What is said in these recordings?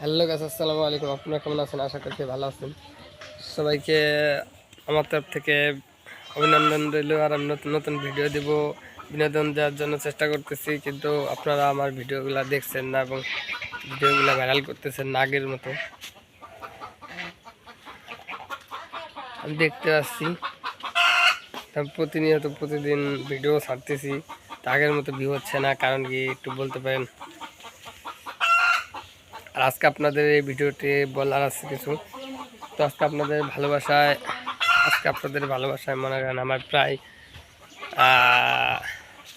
Hello গাছ আসসালামু আলাইকুম। আপনারা কেমন আছেন? আশা করছি ভালো আছেন। সবাইকে আমার তরফ থেকে অভিনন্দন রইল আর আমি নতুন নতুন ভিডিও দেব। বিনোদন দেওয়ার জন্য চেষ্টা করতেছি, কিন্তু আপনারা আমার ভিডিওগুলো দেখছেন না এবং ভিডিওগুলো ভাইরাল করতেছেন না আগের মতো। আমি দেখতে পাচ্ছি প্রতিনিয়ত প্রতিদিন ভিডিও ছাড়তেছি। তা আগের মতো ভিউ হচ্ছে না, কারণ কি একটু বলতে পারেন আর আজকে আপনাদের এই ভিডিওটি বলার আছে কিছু। তো আজকে আপনাদের ভালোবাসায়, আজকে আপনাদের ভালোবাসায় মনে করেন আমার প্রায়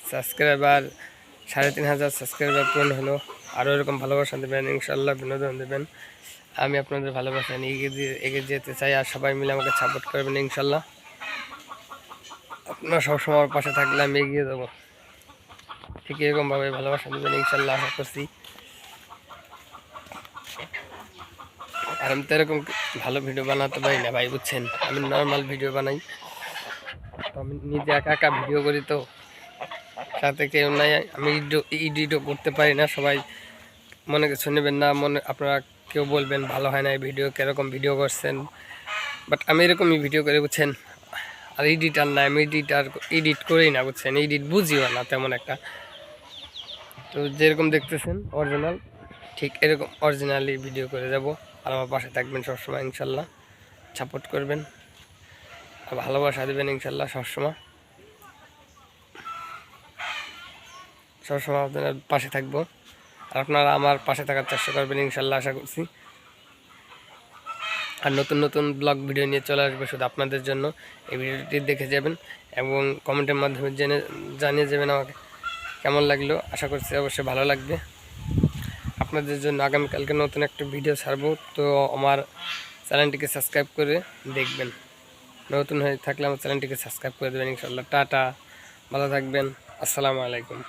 সাবস্ক্রাইবার সাড়ে তিন হাজার সাবস্ক্রাইবার পূরণ হলো। আরও এরকম ভালোবাসা দেবেন ইনশাল্লাহ বিনোদন দেবেন। আমি আপনাদের ভালোবাসা নিয়ে এগিয়ে এগিয়ে যেতে চাই আর সবাই মিলে আমাকে সাপোর্ট করবেন ইনশাল্লাহ আপনারা সবসময় আমার পাশে থাকলে আমি এগিয়ে দেবো ঠিক এরকমভাবে ভালোবাসা দেবেন ইনশাল্লাহ আশা করছি। আর আমি তো এরকম ভালো ভিডিও বানাতে পারি না ভাই, বুঝছেন? আমি নর্মাল ভিডিও বানাই। তো আমি নিজে একা একা ভিডিও করি তো। সাথে কেউ নাই, আমি এডিটও করতে পারি না, সবাই মনে কিছু নেবেন না, মনে, আপনারা কেউ বলবেন ভালো হয় না এই ভিডিও কীরকম ভিডিও করছেন। বাট আমি এরকমই ভিডিও করে, বুঝছেন? আর এডিটার না আমি এডিটার এডিট করেই না, বুঝছেন? এডিট বুঝিও না, তেমন একটা। তো যেরকম দেখতেছেন অরিজিনাল ঠিক এরকম অরিজিনালি ভিডিও করে যাব। আর আমার পাশে থাকবেন সবসময়, ইনশাল্লাহ। সাপোর্ট করবেন। আর ভালোবাসা দেবেন ইনশাল্লাহ সবসময়। সবসময় আপনার পাশে থাকব। আর আপনারা আমার পাশে থাকার চেষ্টা করবেন ইনশাল্লাহ, আশা করছি। আর নতুন নতুন ব্লগ ভিডিও নিয়ে চলে আসবে শুধু আপনাদের জন্য। এই ভিডিওটি দেখে যাবেন এবং কমেন্টের মাধ্যমে জেনে জানিয়ে যাবেন আমাকে। কেমন লাগল? আশা করছি অবশ্যই ভালো লাগবে। আপনাদের জন্য আগামীকালকে নতুন একটা ভিডিও ছাড়বো। তো আমার চ্যানেলটিকে সাবস্ক্রাইব করে দেখবেন। নতুন হয়ে থাকলে আমার চ্যানেলটিকে সাবস্ক্রাইব করে দেবেন ইনশাল্লাহ টাটা। ভালো থাকবেন। আসসালামু আলাইকুম।